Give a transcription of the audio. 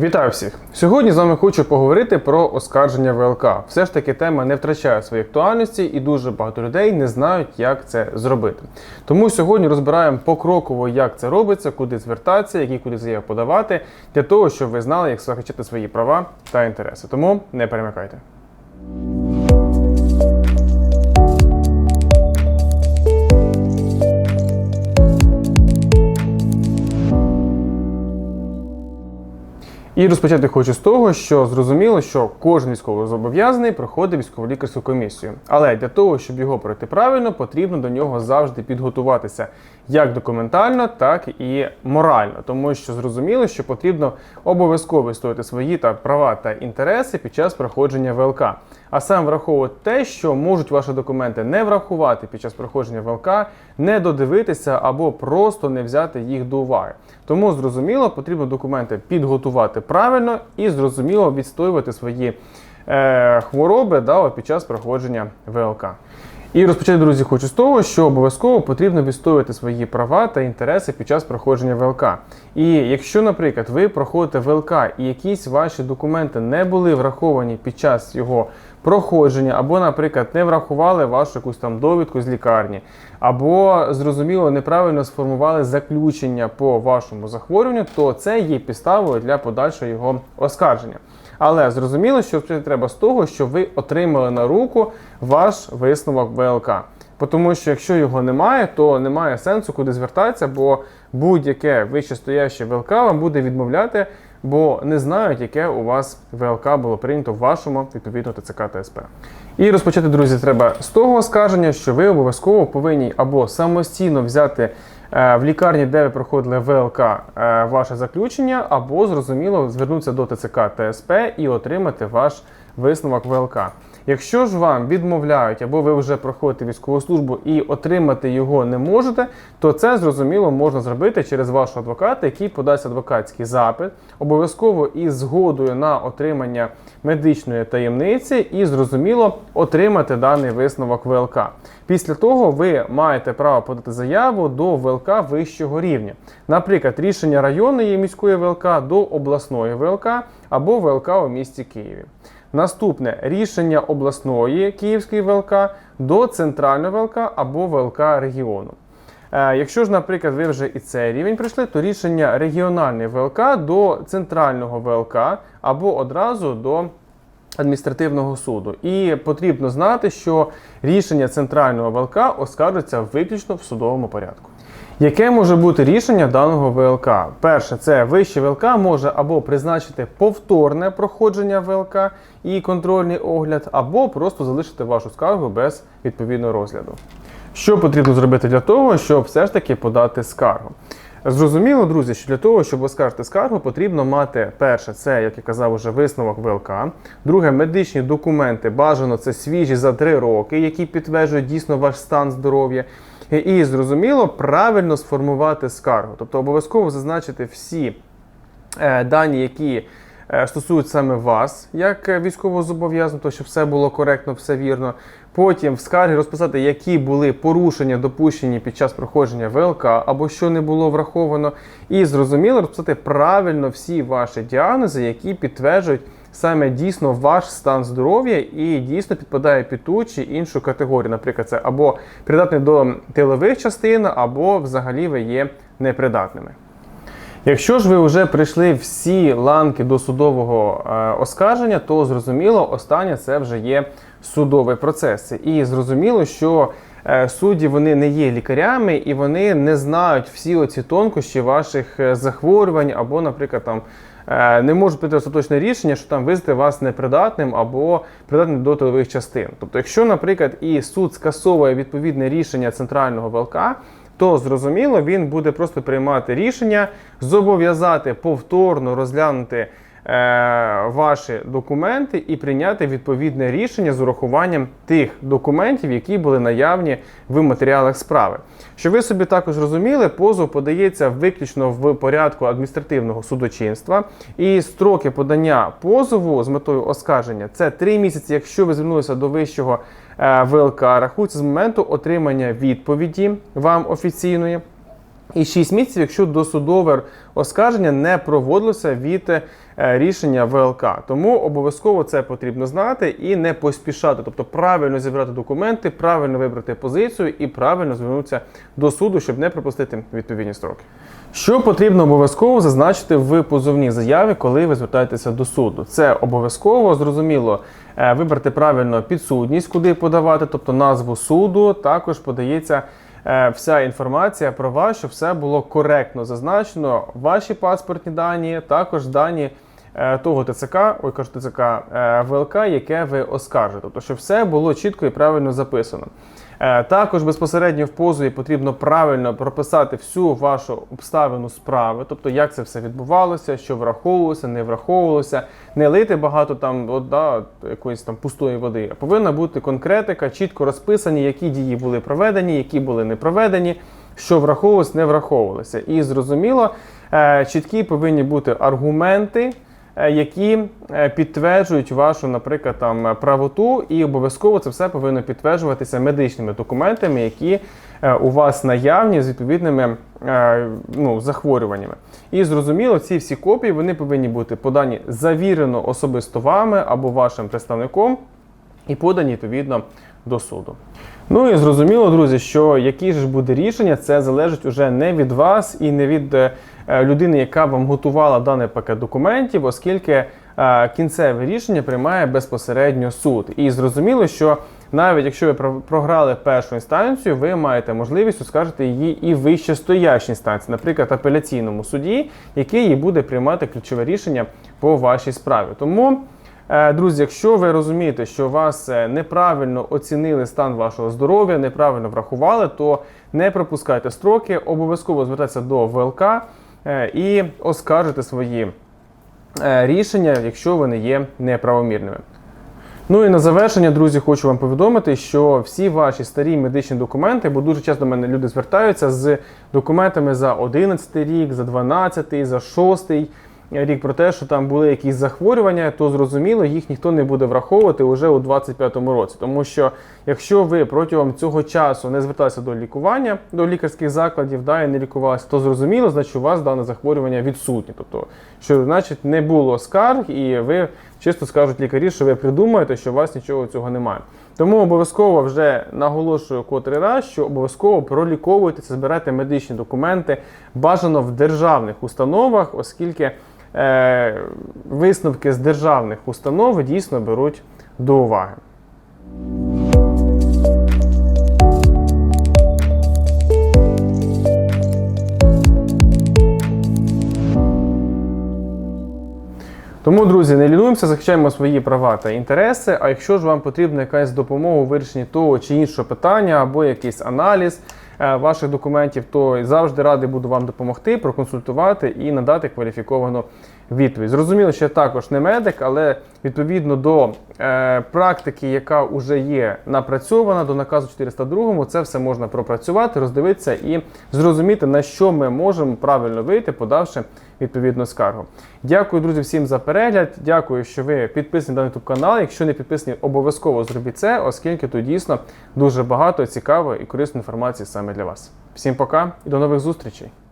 Вітаю всіх! Сьогодні з вами хочу поговорити про оскарження ВЛК. Все ж таки тема не втрачає своєї актуальності, і дуже багато людей не знають, як це зробити. Тому сьогодні розбираємо покроково, як це робиться, куди звертатися, які куди заяви подавати, для того, щоб ви знали, як захищати свої права та інтереси. Тому не перемикайте. І розпочати хочу з того, що зрозуміло, що кожен військовозобов'язаний проходить військово-лікарську комісію. Але для того, щоб його пройти правильно, потрібно до нього завжди підготуватися як документально, так і морально. Тому що зрозуміло, що потрібно обов'язково відстояти свої та права та інтереси під час проходження ВЛК. А саме враховувати те, що можуть ваші документи не врахувати під час проходження ВЛК, не додивитися або просто не взяти їх до уваги. Тому зрозуміло, потрібно документи підготувати правильно і зрозуміло відстоювати свої е, хвороби да, під час проходження ВЛК. І розпочати, друзі, хочу з того, що обов'язково потрібно відстоювати свої права та інтереси під час проходження ВЛК. І якщо, наприклад, ви проходите ВЛК і якісь ваші документи не були враховані під час його проходження, або, наприклад, не врахували вашу якусь там довідку з лікарні, або зрозуміло неправильно сформували заключення по вашому захворюванню, то це є підставою для подальшого його оскарження. Але зрозуміло, що треба з того, що ви отримали на руку ваш висновок ВЛК. Тому що якщо його немає, то немає сенсу куди звертатися, бо будь-яке вищестояще ВЛК вам буде відмовляти, бо не знають, яке у вас ВЛК було прийнято в вашому відповідно ТЦК ТСП. І розпочати, друзі, треба з того оскарження, що ви обов'язково повинні або самостійно взяти в лікарні, де ви проходили ВЛК, е, ваше заключення, або зрозуміло звернутися до ТЦК ТСП і отримати ваш висновок ВЛК. Якщо ж вам відмовляють, або ви вже проходите військову службу і отримати його не можете, то це зрозуміло можна зробити через вашого адвоката, який подасть адвокатський запит, обов'язково із згодою на отримання медичної таємниці, і зрозуміло отримати даний висновок ВЛК. Після того ви маєте право подати заяву до ВЛК вищого рівня, наприклад, рішення районної міської ВЛК до обласної ВЛК або ВЛК у місті Києві. Наступне рішення обласної Київської ВЛК до центральної ВЛК або ВЛК регіону. Е, Якщо ж, наприклад, ви вже і цей рівень пройшли, то рішення регіональної ВЛК до центрального ВЛК або одразу до адміністративного суду. І потрібно знати, що рішення центрального ВЛК оскаржується виключно в судовому порядку. Яке може бути рішення даного ВЛК? Перше, це вище ВЛК може або призначити повторне проходження ВЛК і контрольний огляд, або просто залишити вашу скаргу без відповідного розгляду. Що потрібно зробити для того, щоб все ж таки подати скаргу? Зрозуміло, друзі, що для того, щоб оскаржити скаргу, потрібно мати перше, це, як я казав, уже висновок ВЛК. Друге, медичні документи бажано це свіжі за 3 роки, які підтверджують дійсно ваш стан здоров'я. І зрозуміло, правильно сформувати скаргу, тобто обов'язково зазначити всі е, дані, які е, стосують саме вас, як е, військовозобов'язаного, то щоб все було коректно, все вірно. Потім в скаргі розписати, які були порушення допущені під час проходження ВЛК або що не було враховано. І зрозуміло розписати правильно всі ваші діагнози, які підтверджують саме дійсно ваш стан здоров'я і дійсно підпадає під ту чи іншу категорію. Наприклад, це або придатний до тилових частин, або взагалі ви є непридатними. Якщо ж ви вже прийшли всі ланки до судового е, оскарження, то зрозуміло, останнє це вже є судовий процес. І зрозуміло, що е, судді вони не є лікарями і вони не знають всі оці тонкощі ваших е, захворювань, або, наприклад, там не можуть прийти остаточне рішення, що там визнати вас непридатним або придатним до тилових частин. Тобто, якщо, наприклад, і суд скасовує відповідне рішення центрального ВЛК, то зрозуміло він буде просто приймати рішення, зобов'язати повторно розглянути е, ваші документи і прийняти відповідне рішення з урахуванням тих документів, які були наявні в матеріалах справи. Щоб ви собі також розуміли, позов подається виключно в порядку адміністративного судочинства, і строки подання позову з метою оскарження це 3 місяці, якщо ви звернулися до вищого е, ВЛК, рахується з моменту отримання відповіді вам офіційної. І 6 місяців, якщо досудове оскарження не проводилося від е, рішення ВЛК. Тому обов'язково це потрібно знати і не поспішати, тобто правильно зібрати документи, правильно вибрати позицію і правильно звернутися до суду, щоб не пропустити відповідні строки. Що потрібно обов'язково зазначити в позовній заяві, коли ви звертаєтеся до суду? Це обов'язково зрозуміло е, вибрати правильно підсудність, куди подавати, тобто назву суду. Також подається вся інформація про вас, щоб все було коректно зазначено. Ваші паспортні дані, також дані е, того ТЦК, ой, кажу ТЦК е, ВЛК, яке ви оскаржите. Тобто, щоб все було чітко і правильно записано. Е, Також безпосередньо в позові потрібно правильно прописати всю вашу обставину справи, тобто як це все відбувалося, що враховувалося, не враховувалося, не лити багато там от, да, якоїсь там пустої води. А повинна бути конкретика, чітко розписані, які дії були проведені, які були не проведені, що враховувалося, не враховувалося. І зрозуміло, е, чіткі повинні бути аргументи які е, підтверджують вашу, наприклад, там е, правоту, і обов'язково це все повинно підтверджуватися медичними документами, які е, у вас наявні з відповідними е, ну, захворюваннями. І зрозуміло, ці всі копії вони повинні бути подані завірено особисто вами або вашим представником і подані відповідно до суду. Ну і зрозуміло, друзі, що які ж буде рішення, це залежить уже не від вас і не від е, е, людини, яка вам готувала даний пакет документів, оскільки е, кінцеве рішення приймає безпосередньо суд. І зрозуміло, що навіть якщо ви про- програли першу інстанцію, ви маєте можливість оскаржити її і вищестоящій інстанції, наприклад, апеляційному суді, який і буде приймати ключове рішення по вашій справі. Тому. Е, Друзі, якщо ви розумієте, що вас е, неправильно оцінили стан вашого здоров'я, неправильно врахували, то не пропускайте строки, обов'язково звертайтеся до ВЛК е, і оскаржите свої е, рішення, якщо вони є неправомірними. Ну і на завершення, друзі, хочу вам повідомити, що всі ваші старі медичні документи, бо дуже часто до мене люди звертаються з документами за 11 рік, за 12, за 6 рік про те, що там були якісь захворювання, то зрозуміло, їх ніхто не буде враховувати уже у 25-му році. Тому що якщо ви протягом цього часу не зверталися до лікування, до лікарських закладів, да, і не лікувалися, то зрозуміло, значить у вас дане захворювання відсутнє. Тобто, що значить не було скарг, і ви чисто скажуть лікарі, що ви придумаєте, що у вас нічого цього немає. Тому обов'язково вже наголошую котрий раз, що обов'язково проліковуйтеся, збирайте медичні документи, бажано в державних установах, оскільки висновки з державних установ дійсно беруть до уваги. Тому, друзі, не лінуємося, захищаємо свої права та інтереси. А якщо ж вам потрібна якась допомога у вирішенні того чи іншого питання, або якийсь аналіз е, ваших документів, то завжди радий буду вам допомогти, проконсультувати і надати кваліфіковану відповідь. Зрозуміло, що я також не медик, але відповідно до е, практики, яка вже є напрацьована, до наказу 402, це все можна пропрацювати, роздивитися і зрозуміти, на що ми можемо правильно вийти, подавши відповідну скаргу. Дякую, друзі, всім за перегляд. Дякую, що ви підписані на YouTube канал. Якщо не підписані, обов'язково зробіть це, оскільки тут дійсно дуже багато цікавої і корисної інформації саме для вас. Всім пока і до нових зустрічей!